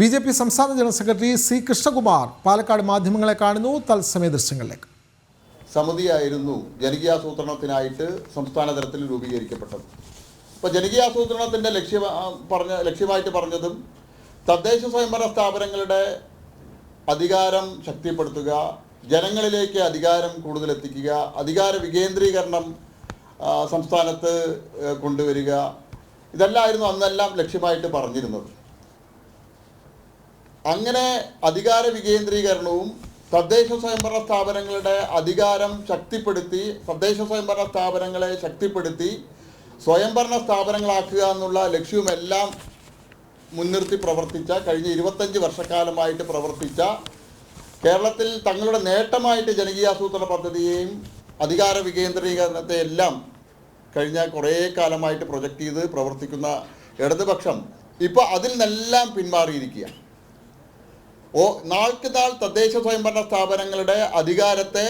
B J P സംസ്ഥാന general secretary C Krishnakumar Palakkad മാധ്യമങ്ങളെ കാണുന്നു. തത്സമയ ദൃശ്യങ്ങളിലേക്ക്. സമിതിയായിരുന്നു ജനകീയാസൂത്രണത്തിനായിട്ട് സംസ്ഥാന തലത്തിൽ രൂപീകരിക്കപ്പെട്ടത്. അപ്പോൾ ജനകീയാസൂത്രണത്തിന്റെ ലക്ഷ്യ പറഞ്ഞ ലക്ഷ്യമായിട്ട് പറഞ്ഞതും തദ്ദേശ സ്വയംഭരണ സ്ഥാപനങ്ങളുടെ അധികാരം ശക്തിപ്പെടുത്തുക ജനങ്ങളിലേക്ക് അധികാരം കൂടുതൽ എത്തിക്കുക അധികാര വികേന്ദ്രീകരണം സംസ്ഥാനത്ത് കൊണ്ടുവരിക ഇതെല്ലാമായിരുന്നു അന്നെല്ലാം ലക്ഷ്യമായിട്ട് പറഞ്ഞിരുന്നത്. അങ്ങനെ അധികാര വികേന്ദ്രീകരണവും തദ്ദേശ സ്വയംഭരണ സ്ഥാപനങ്ങളുടെ അധികാരം ശക്തിപ്പെടുത്തി തദ്ദേശ സ്വയംഭരണ സ്ഥാപനങ്ങളെ ശക്തിപ്പെടുത്തി സ്വയംഭരണ സ്ഥാപനങ്ങളാക്കുക എന്നുള്ള ലക്ഷ്യവുമെല്ലാം മുൻനിർത്തി പ്രവർത്തിച്ച കഴിഞ്ഞ ഇരുപത്തഞ്ച് വർഷക്കാലമായിട്ട് പ്രവർത്തിച്ച കേരളത്തിൽ തങ്ങളുടെ നേട്ടമായിട്ട് ജനകീയാസൂത്രണ പദ്ധതിയെയും അധികാര വികേന്ദ്രീകരണത്തെ എല്ലാം കഴിഞ്ഞ കുറേ കാലമായിട്ട് പ്രൊജക്റ്റ് ചെയ്ത് പ്രവർത്തിക്കുന്ന ഇടതുപക്ഷം ഇപ്പോൾ അതിൽ നിന്നെല്ലാം പിന്മാറിയിരിക്കുക ഓ നാൾക്ക് നാൾ തദ്ദേശ സ്വയംഭരണ സ്ഥാപനങ്ങളുടെ അധികാരത്തെ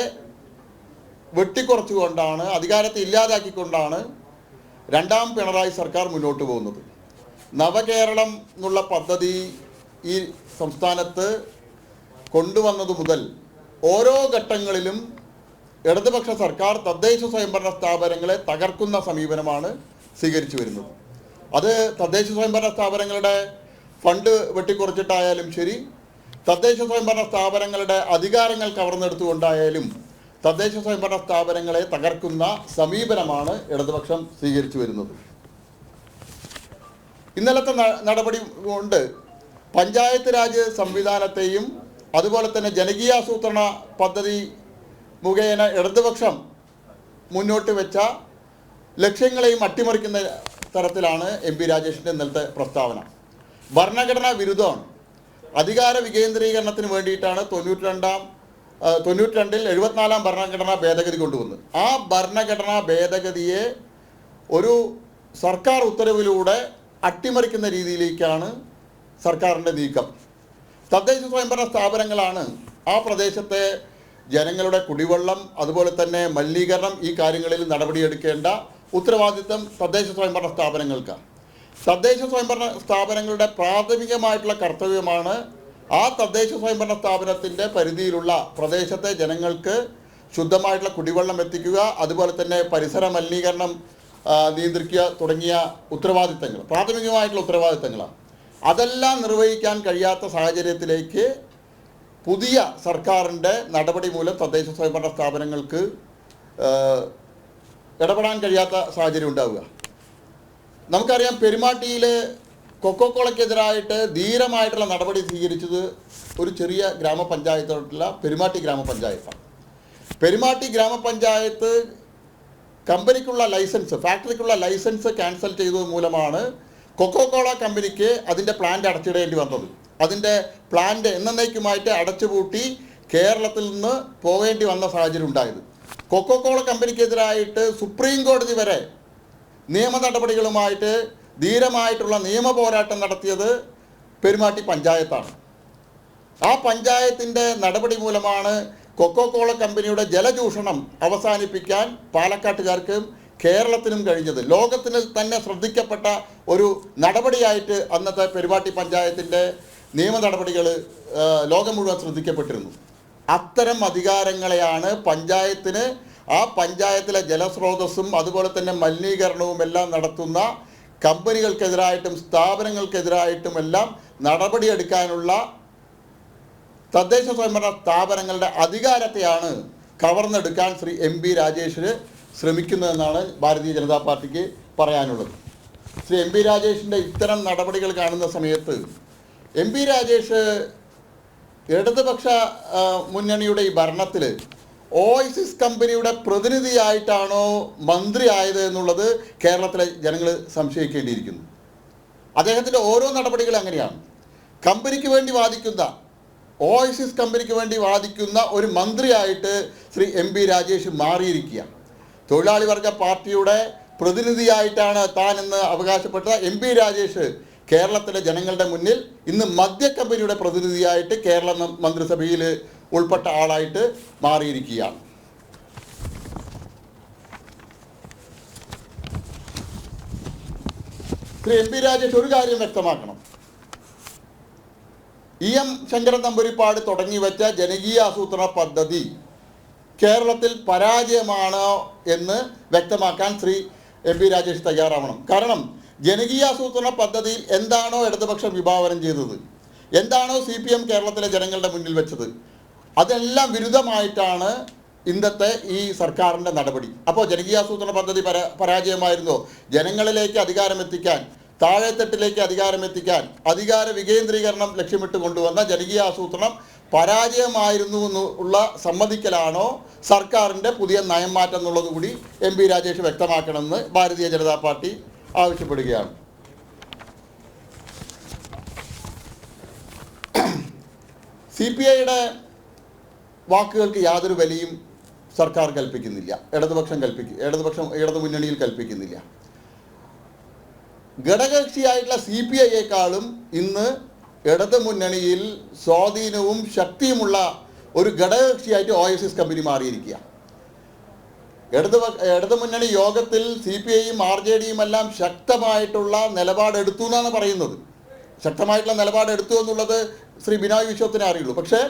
വെട്ടിക്കുറച്ചുകൊണ്ടാണ് അധികാരത്തെ ഇല്ലാതാക്കിക്കൊണ്ടാണ് രണ്ടാം പിണറായി സർക്കാർ മുന്നോട്ട് പോകുന്നത്. നവകേരളം എന്നുള്ള പദ്ധതി ഈ സംസ്ഥാനത്ത് കൊണ്ടുവന്നത് മുതൽ ഓരോ ഘട്ടങ്ങളിലും ഇടതുപക്ഷ സർക്കാർ തദ്ദേശ സ്വയംഭരണ സ്ഥാപനങ്ങളെ തകർക്കുന്ന സമീപനമാണ് സ്വീകരിച്ചു വരുന്നത്. അത് തദ്ദേശ സ്വയംഭരണ സ്ഥാപനങ്ങളുടെ ഫണ്ട് വെട്ടിക്കുറച്ചിട്ടായാലും ശരി തദ്ദേശ സ്വയംഭരണ സ്ഥാപനങ്ങളുടെ അധികാരങ്ങൾ കവർന്നെടുത്തുകൊണ്ടായാലും തദ്ദേശ സ്വയംഭരണ സ്ഥാപനങ്ങളെ തകർക്കുന്ന സമീപനമാണ് ഇടതുപക്ഷം സ്വീകരിച്ചു വരുന്നത്. ഇന്നലത്തെ നടപടി കൊണ്ട് പഞ്ചായത്ത് രാജ് സംവിധാനത്തെയും അതുപോലെ തന്നെ ജനകീയാസൂത്രണ പദ്ധതി മുഖേന ഇടതുപക്ഷം മുന്നോട്ട് വെച്ച ലക്ഷ്യങ്ങളെയും അട്ടിമറിക്കുന്ന തരത്തിലാണ് എം പി രാജേഷിന്റെ ഇന്നലത്തെ പ്രസ്താവന. ഭരണഘടനാ വിരുദ്ധമാണ്. അധികാര വികേന്ദ്രീകരണത്തിന് വേണ്ടിയിട്ടാണ് തൊണ്ണൂറ്റി രണ്ടാം തൊണ്ണൂറ്റി രണ്ടിൽ എഴുപത്തിനാലാം ഭരണഘടനാ ഭേദഗതി കൊണ്ടുവന്നത്. ആ ഭരണഘടനാ ഭേദഗതിയെ ഒരു സർക്കാർ ഉത്തരവിലൂടെ അട്ടിമറിക്കുന്ന രീതിയിലേക്കാണ് സർക്കാരിന്റെ നീക്കം. തദ്ദേശ സ്വയംഭരണ സ്ഥാപനങ്ങളാണ് ആ പ്രദേശത്തെ ജനങ്ങളുടെ കുടിവെള്ളം അതുപോലെ തന്നെ മലിനീകരണം ഈ കാര്യങ്ങളിൽ നടപടിയെടുക്കേണ്ട ഉത്തരവാദിത്തം തദ്ദേശ സ്വയംഭരണ സ്ഥാപനങ്ങൾക്കാണ്. തദ്ദേശ സ്വയംഭരണ സ്ഥാപനങ്ങളുടെ പ്രാഥമികമായിട്ടുള്ള കർത്തവ്യമാണ് ആ തദ്ദേശ സ്വയംഭരണ സ്ഥാപനത്തിന്റെ പരിധിയിലുള്ള പ്രദേശത്തെ ജനങ്ങൾക്ക് ശുദ്ധമായിട്ടുള്ള കുടിവെള്ളം എത്തിക്കുക അതുപോലെ തന്നെ പരിസര മലിനീകരണം നിയന്ത്രിക്കുക തുടങ്ങിയ ഉത്തരവാദിത്തങ്ങൾ പ്രാഥമികമായിട്ടുള്ള ഉത്തരവാദിത്തങ്ങളാണ്. അതെല്ലാം നിർവഹിക്കാൻ കഴിയാത്ത സാഹചര്യത്തിലേക്ക് പുതിയ സർക്കാരിന്റെ നടപടി മൂലം തദ്ദേശ സ്വയംഭരണ സ്ഥാപനങ്ങൾക്ക് ഇടപെടാൻ കഴിയാത്ത സാഹചര്യം ഉണ്ടാവുക. നമുക്കറിയാം പെരുമാട്ടിയിൽ കൊക്കോക്കോളയ്ക്കെതിരായിട്ട് ധീരമായിട്ടുള്ള നടപടി സ്വീകരിച്ചത് ഒരു ചെറിയ ഗ്രാമപഞ്ചായത്തോടുള്ള പെരുമാട്ടി ഗ്രാമപഞ്ചായത്താണ്. പെരുമാട്ടി ഗ്രാമപഞ്ചായത്ത് കമ്പനിക്കുള്ള ലൈസൻസ് ഫാക്ടറിക്കുള്ള ലൈസൻസ് ക്യാൻസൽ ചെയ്തത് മൂലമാണ് കൊക്കോകോള കമ്പനിക്ക് അതിന്റെ പ്ലാന്റ് അടച്ചിടേണ്ടി വന്നത്. അതിന്റെ പ്ലാന്റ് എന്നേക്കുമായിട്ട് അടച്ചുപൂട്ടി കേരളത്തിൽ നിന്ന് പോകേണ്ടി വന്ന സാഹചര്യം ഉണ്ടായത്. കൊക്കോകോള കമ്പനിക്കെതിരായിട്ട് സുപ്രീം കോടതി വരെ നിയമ നടപടികളുമായിട്ട് ധീരമായിട്ടുള്ള നിയമ പോരാട്ടം നടത്തിയത് പെരുമാറ്റി പഞ്ചായത്താണ്. ആ പഞ്ചായത്തിന്റെ നടപടി മൂലമാണ് കൊക്കോ കോള കമ്പനിയുടെ ജലചൂഷണം അവസാനിപ്പിക്കാൻ പാലക്കാട്ടുകാർക്കും കേരളത്തിനും കഴിഞ്ഞത്. ലോകത്തിന് തന്നെ ശ്രദ്ധിക്കപ്പെട്ട ഒരു നടപടിയായിട്ട് അന്നത്തെ പെരുവാട്ടി പഞ്ചായത്തിന്റെ നിയമ നടപടികൾ ലോകം മുഴുവൻ ശ്രദ്ധിക്കപ്പെട്ടിരുന്നു. അത്തരം അധികാരങ്ങളെയാണ് പഞ്ചായത്തിന് ആ പഞ്ചായത്തിലെ ജലസ്രോതസ്സും അതുപോലെ തന്നെ മലിനീകരണവും എല്ലാം നടത്തുന്ന കമ്പനികൾക്കെതിരായിട്ടും സ്ഥാപനങ്ങൾക്കെതിരായിട്ടും എല്ലാം നടപടിയെടുക്കാനുള്ള തദ്ദേശ സ്വയംഭരണ സ്ഥാപനങ്ങളുടെ അധികാരത്തെയാണ് കവർന്നെടുക്കാൻ ശ്രീ എം പി രാജേഷിന് ശ്രമിക്കുന്നതെന്നാണ് ഭാരതീയ ജനതാ പാർട്ടിക്ക് പറയാനുള്ളത്. ശ്രീ എം പി രാജേഷിന്റെ ഇത്തരം നടപടികൾ കാണുന്ന സമയത്ത് എം പി രാജേഷ് ഇടതുപക്ഷ മുന്നണിയുടെ ഈ ഭരണത്തിൽ ഓയിസിസ് കമ്പനിയുടെ പ്രതിനിധിയായിട്ടാണോ മന്ത്രി ആയത് എന്നുള്ളത് കേരളത്തിലെ ജനങ്ങൾ സംശയിക്കേണ്ടിയിരിക്കുന്നു. അദ്ദേഹത്തിന്റെ ഓരോ നടപടികളും അങ്ങനെയാണ്. കമ്പനിക്ക് വേണ്ടി വാദിക്കുന്ന ഓയിസിസ് കമ്പനിക്ക് വേണ്ടി വാദിക്കുന്ന ഒരു മന്ത്രിയായിട്ട് ശ്രീ എം പി രാജേഷ് മാറിയിരിക്കുക തൊഴിലാളി വർഗ പാർട്ടിയുടെ പ്രതിനിധിയായിട്ടാണ് താൻ എന്ന് അവകാശപ്പെട്ട എം പി രാജേഷ് കേരളത്തിലെ ജനങ്ങളുടെ മുന്നിൽ ഇന്ന് മദ്യ കമ്പനിയുടെ പ്രതിനിധിയായിട്ട് കേരള മന്ത്രിസഭയിൽ ഉൾപ്പെട്ട ആളായിട്ട് മാറിയിരിക്കുകയാണ്. ശ്രീ എം പി രാജേഷ് ഒരു കാര്യം വ്യക്തമാക്കണം. ഇ എം ശങ്കരൻ തമ്പുരിപ്പാട് തുടങ്ങി വെച്ച ജനകീയ ആസൂത്രണ പദ്ധതി കേരളത്തിൽ പരാജയമാണോ എന്ന് വ്യക്തമാക്കാൻ ശ്രീ എം പി രാജേഷ് തയ്യാറാവണം. കാരണം ജനകീയാസൂത്രണ പദ്ധതിയിൽ എന്താണോ ഇടതുപക്ഷം വിഭാവനം ചെയ്തത് എന്താണോ സി പി എം കേരളത്തിലെ ജനങ്ങളുടെ മുന്നിൽ വെച്ചത് അതെല്ലാം വിരുദ്ധമായിട്ടാണ് ഇന്നത്തെ ഈ സർക്കാരിന്റെ നടപടി. അപ്പോൾ ജനകീയാസൂത്രണ പദ്ധതി പരാ പരാജയമായിരുന്നോ? ജനങ്ങളിലേക്ക് അധികാരം എത്തിക്കാൻ താഴെത്തട്ടിലേക്ക് അധികാരം എത്തിക്കാൻ അധികാര വികേന്ദ്രീകരണം ലക്ഷ്യമിട്ട് കൊണ്ടുവന്ന ജനകീയ ആസൂത്രണം പരാജയമായിരുന്നു എന്ന് ഉള്ള സമ്മതിക്കലാണോ സർക്കാരിന്റെ പുതിയ നയം മാറ്റം എന്നുള്ളത് കൂടി എം പി രാജേഷ് വ്യക്തമാക്കണമെന്ന് ഭാരതീയ ജനതാ പാർട്ടി ആവശ്യപ്പെടുകയാണ്. സി പി ഐയുടെ വാക്കുകൾക്ക് യാതൊരു വിലയും സർക്കാർ കൽപ്പിക്കുന്നില്ല. ഇടതുപക്ഷം കൽപ്പിക്കും ഇടതുപക്ഷം ഇടതു മുന്നണിയിൽ കൽപ്പിക്കുന്നില്ല. ഘടകകക്ഷിയായിട്ടുള്ള സി പി ഐയേക്കാളും ഇന്ന് ഇടതു മുന്നണിയിൽ സ്വാധീനവും ശക്തിയുമുള്ള ഒരു ഘടകകക്ഷിയായിട്ട് ഒ എസ് എസ് കമ്പനി മാറിയിരിക്കുക. ഇടതു ഇടതു മുന്നണി യോഗത്തിൽ സി പി ഐയും ആർ ജെ ഡിയും എല്ലാം ശക്തമായിട്ടുള്ള നിലപാടെടുത്തു എന്നാണ് പറയുന്നത്. ശക്തമായിട്ടുള്ള നിലപാടെടുത്തു എന്നുള്ളത് ശ്രീ ബിനോയ് വിശ്വത്തിനെ അറിയുള്ളൂ. പക്ഷേ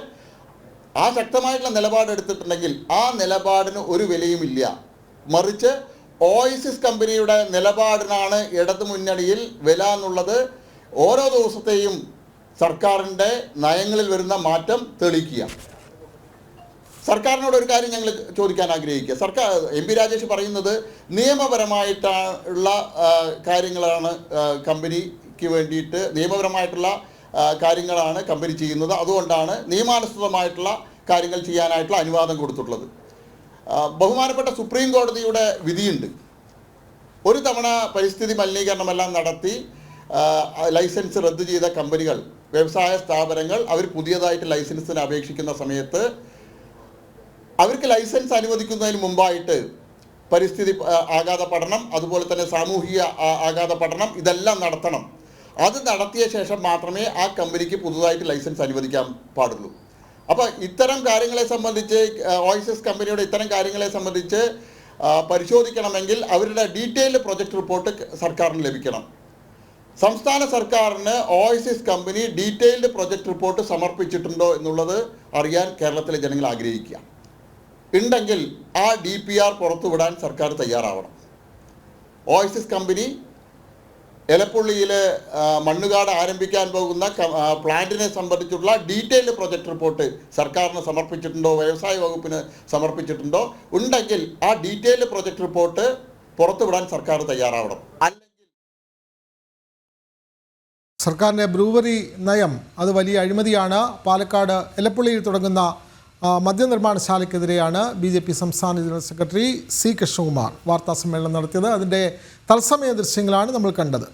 ആ ശക്തമായിട്ടുള്ള നിലപാടെടുത്തിട്ടുണ്ടെങ്കിൽ ആ നിലപാടിന് ഒരു വിലയുമില്ല. മറിച്ച് ഓയിസിസ് കമ്പനിയുടെ നിലപാടിനാണ് ഇടതു മുന്നണിയിൽ വില എന്നുള്ളത് ഓരോ ദിവസത്തെയും സർക്കാരിന്റെ നയങ്ങളിൽ വരുന്ന മാറ്റം തെളിയിക്കുക. സർക്കാരിനോട് ഒരു കാര്യം ഞങ്ങൾ ചോദിക്കാൻ ആഗ്രഹിക്കുക. സർക്കാർ എം പി രാജേഷ് പറയുന്നത് നിയമപരമായിട്ടുള്ള കാര്യങ്ങളാണ് കമ്പനിക്ക് വേണ്ടിയിട്ട് നിയമപരമായിട്ടുള്ള കാര്യങ്ങളാണ് കമ്പനി ചെയ്യുന്നത്. അതുകൊണ്ടാണ് നിയമാനുസൃതമായിട്ടുള്ള കാര്യങ്ങൾ ചെയ്യാനായിട്ടുള്ള അനുവാദം കൊടുത്തിട്ടുള്ളത്. ബഹുമാനപ്പെട്ട സുപ്രീം കോടതിയുടെ വിധിയുണ്ട്. ഒരു തവണ പരിസ്ഥിതി മലിനീകരണമെല്ലാം നടത്തി ലൈസൻസ് റദ്ദ് ചെയ്ത കമ്പനികൾ വ്യവസായ സ്ഥാപനങ്ങൾ അവർ പുതിയതായിട്ട് ലൈസൻസിന് അപേക്ഷിക്കുന്ന സമയത്ത് അവർക്ക് ലൈസൻസ് അനുവദിക്കുന്നതിന് മുമ്പായിട്ട് പരിസ്ഥിതി ആഘാത പഠനം അതുപോലെ തന്നെ സാമൂഹിക ആഘാത പഠനം ഇതെല്ലാം നടത്തണം. അത് നടത്തിയ ശേഷം മാത്രമേ ആ കമ്പനിക്ക് പുതുതായിട്ട് ലൈസൻസ് അനുവദിക്കാൻ പാടുള്ളൂ. അപ്പോൾ ഇത്തരം കാര്യങ്ങളെ സംബന്ധിച്ച് ഓയിസസ് കമ്പനിയുടെ ഇത്തരം കാര്യങ്ങളെ സംബന്ധിച്ച് പരിശോധിക്കണമെങ്കിൽ അവരുടെ ഡീറ്റെയിൽഡ് പ്രൊജക്ട് റിപ്പോർട്ട് സർക്കാരിന് ലഭിക്കണം. സംസ്ഥാന സർക്കാരിന് Oasis company detailed project report സമർപ്പിച്ചിട്ടുണ്ടോ എന്നുള്ളത് അറിയാൻ കേരളത്തിലെ ജനങ്ങൾ ആഗ്രഹിക്കുക. ഉണ്ടെങ്കിൽ ആ ഡി പി ആർ പുറത്തുവിടാൻ സർക്കാർ തയ്യാറാവണം. ഓയിസിസ് കമ്പനി എലപ്പുള്ളിയിൽ മണ്ണുകാട് ആരംഭിക്കാൻ പോകുന്ന പ്ലാന്റിനെ സംബന്ധിച്ചുള്ള ഡീറ്റെയിൽഡ് പ്രൊജക്ട് റിപ്പോർട്ട് സർക്കാരിന് സമർപ്പിച്ചിട്ടുണ്ടോ വ്യവസായ വകുപ്പിന് സമർപ്പിച്ചിട്ടുണ്ടോ? ഉണ്ടെങ്കിൽ ആ ഡീറ്റെയിൽഡ് പ്രൊജക്ട് റിപ്പോർട്ട് പുറത്തുവിടാൻ സർക്കാർ തയ്യാറാവണം. അല്ലെങ്കിൽ സർക്കാരിന്റെ ബ്രൂവറി നയം അത് വലിയ അഴിമതിയാണ്. പാലക്കാട് എലപ്പുള്ളിയിൽ തുടങ്ങുന്ന മദ്യനിർമ്മാണശാലയ്ക്കെതിരെയാണ് ബി ജെ പി സംസ്ഥാന ജനറൽ സെക്രട്ടറി സി കൃഷ്ണകുമാർ വാർത്താ സമ്മേളനം നടത്തിയത്. അതിന്റെ തത്സമയ ദൃശ്യങ്ങളാണ് നമ്മൾ കണ്ടത്.